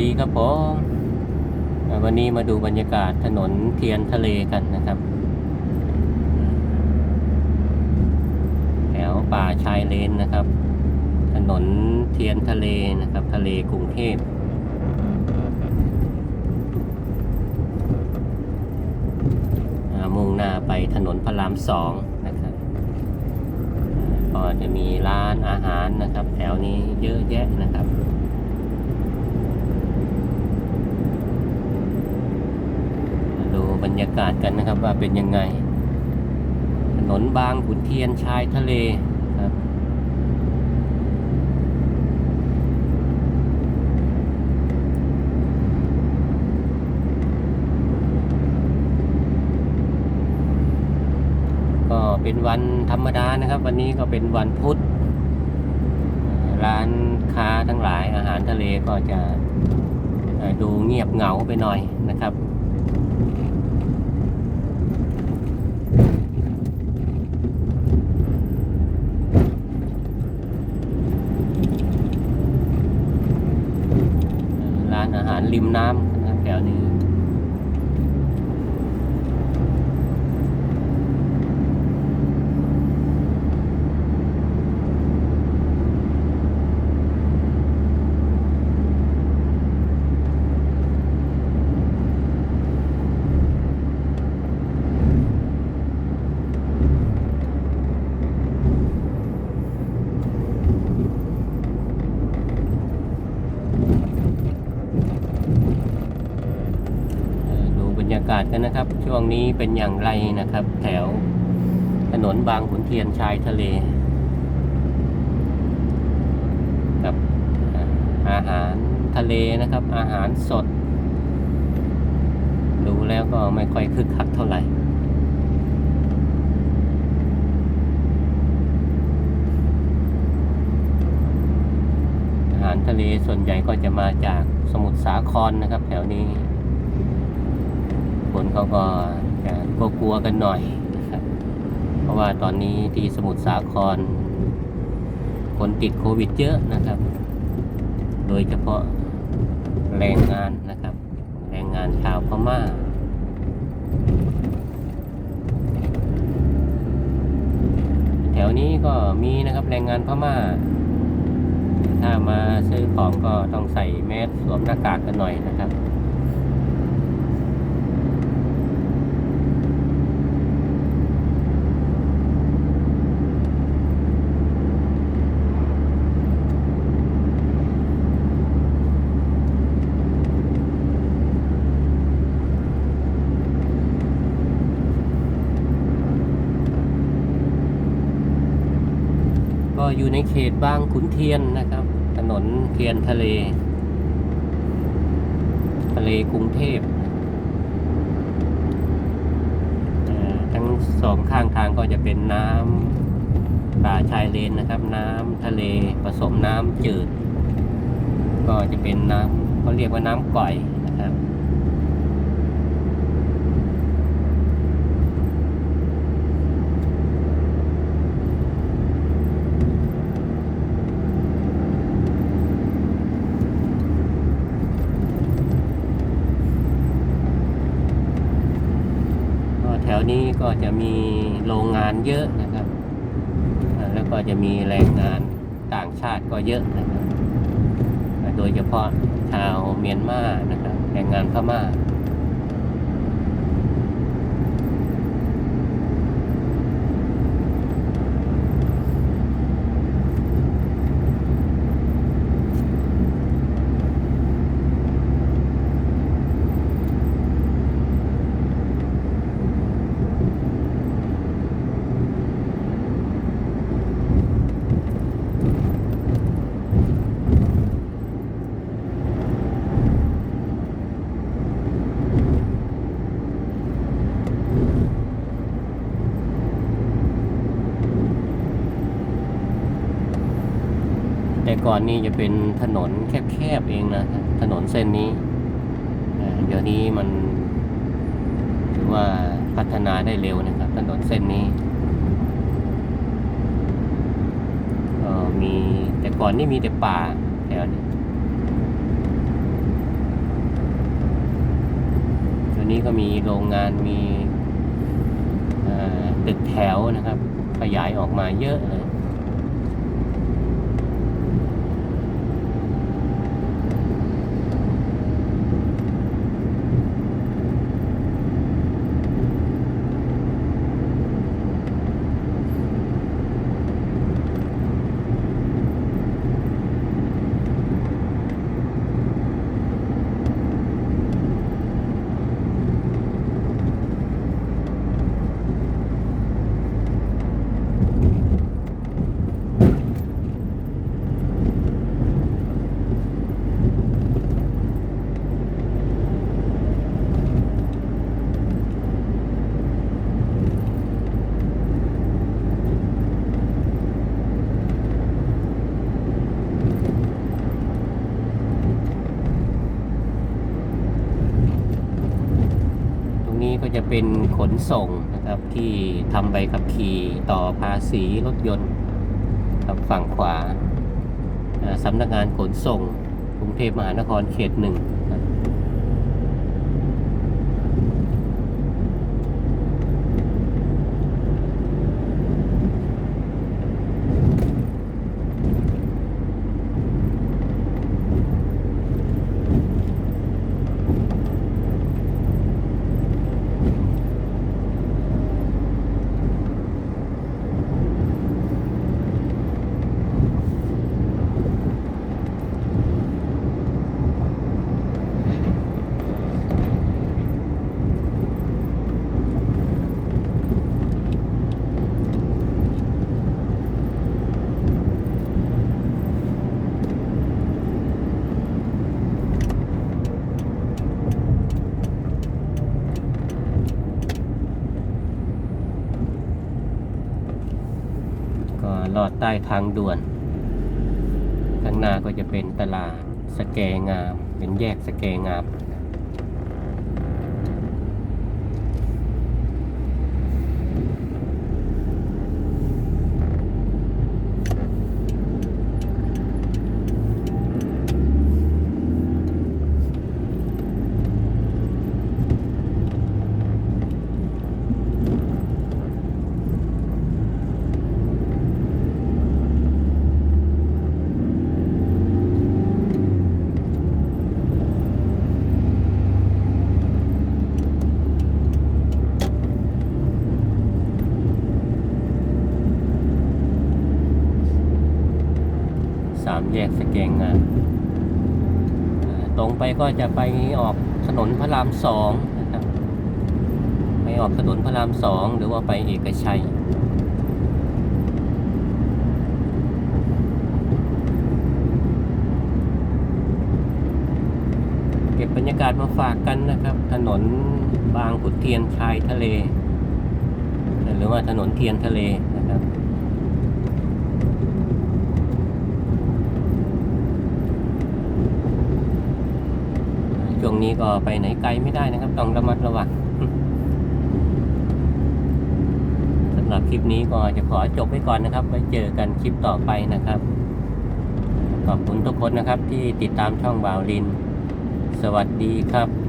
ดีครับผมวันนี้มาดูบรรยากาศถนนเทียนทะเลกันนะครับแถวป่าชายเลนนะครับ ถนนเทียนทะเลนะครับ ทะเลกรุงเทพมุ่งหน้าไปถนนพระรามสองนะครับก็จะมีร้านอาหารนะครับ แถวนี้เยอะแยะนะครับ มาดู บรรยากาศกันนะครับว่าเป็นยังไง ถนนบางขุนเทียนชายทะเลครับก็เป็นวันธรรมดานะครับ วันนี้ก็เป็นวันพุธร้านค้าทั้งหลายอาหารทะเลก็จะดูเงียบเหงาไปหน่อยนะครับ ร้ารริมน้ำแถวนี้ากาศกันนะครับ ช่วงนี้เป็นอย่างไรนะครับ แถวถนนบางขุนเทียนชายทะเล กับอาอาหารทะเลนะครับ อาหารสด ดูแล้วก็ไม่ค่อยคึกคักเท่าไหร่อาหารทะเลส่วนใหญ่ก็จะมาจากสมุทรสาครนะครับ แถวนี้ คนเขาก็จะกลัวกันหน่อยนะครับ เพราะว่าตอนนี้ที่สมุทรสาคร คนติดโควิดเยอะนะครับ โดยเฉพาะแรงงานนะครับ แรงงานชาวพม่าแถวนี้ก็มีนะครับแรงงานพม่า ถ้ามาซื้อของก็ต้องใส่แมสสวมหน้ากากกันหน่อยนะครับ อยู่ในเขตบางขุนเทียนนะครับ ถนนเทียนทะเล ทะเลกรุงเทพทั้งสองข้างทางก็จะเป็นน้ำป่าชายเลนนะครับ น้ำทะเลผสมน้ำจืด ก็จะเป็นน้ำเขาเรียกว่าน้ำก่อยนะครับ วนี้ก็จะมีโรงงานเยอะนะครับ แล้วก็จะมีแรงงานต่างชาติก็เยอะนะครับ โดยเฉพาะชาวเมียนมานะครับแรงงานพม่า แต่ก่อนนี่จะเป็นถนนแคบๆเองนะ ถนนเส้นนี้เดี๋ยวนี้มันถือว่าพัฒนาได้เร็วนะครับ ถนนเส้นนี้ก็มีแต่ก่อนนี่มีแต่ป่าแถวนี้ตอนนี้ก็มีโรงงานมีตึกแถวนะครับ ขยายออกมาเยอะเลย เป็นขนส่งนะครับที่ทำใบขับขี่ต่อภาษีรถยนต์ครับฝั่งขวาสำนักงานขนส่งกรุงเทพมหานครเขตหนึ่งครับก็ ลอดใต้ทางด่วน ข้างหน้าก็จะเป็นตลาดสแกงาม เป็นแยกสแกงามามแยกสแกงงามอ่าตรงไปก็จะไปออกถนนพระรามสองนะครับไปออกถนนพระรามสองหรือว่าไปเอกชัยเก็บบรรยากาศมาฝากกันนะครับ ถนนบางขุนเทียนชายทะเล หรือว่าถนนเทียนทะเลนะครับ ช่วงนี้ก็ไปไหนไกลไม่ได้นะครับ ต้องระมัดระวังสำหรับคลิปนี้ก็จะขอจบไว้ก่อนนะครับ ไว้เจอกันคลิปต่อไปนะครับ ขอบคุณทุกคนนะครับที่ติดตามช่องวาวลิน สวัสดีครับ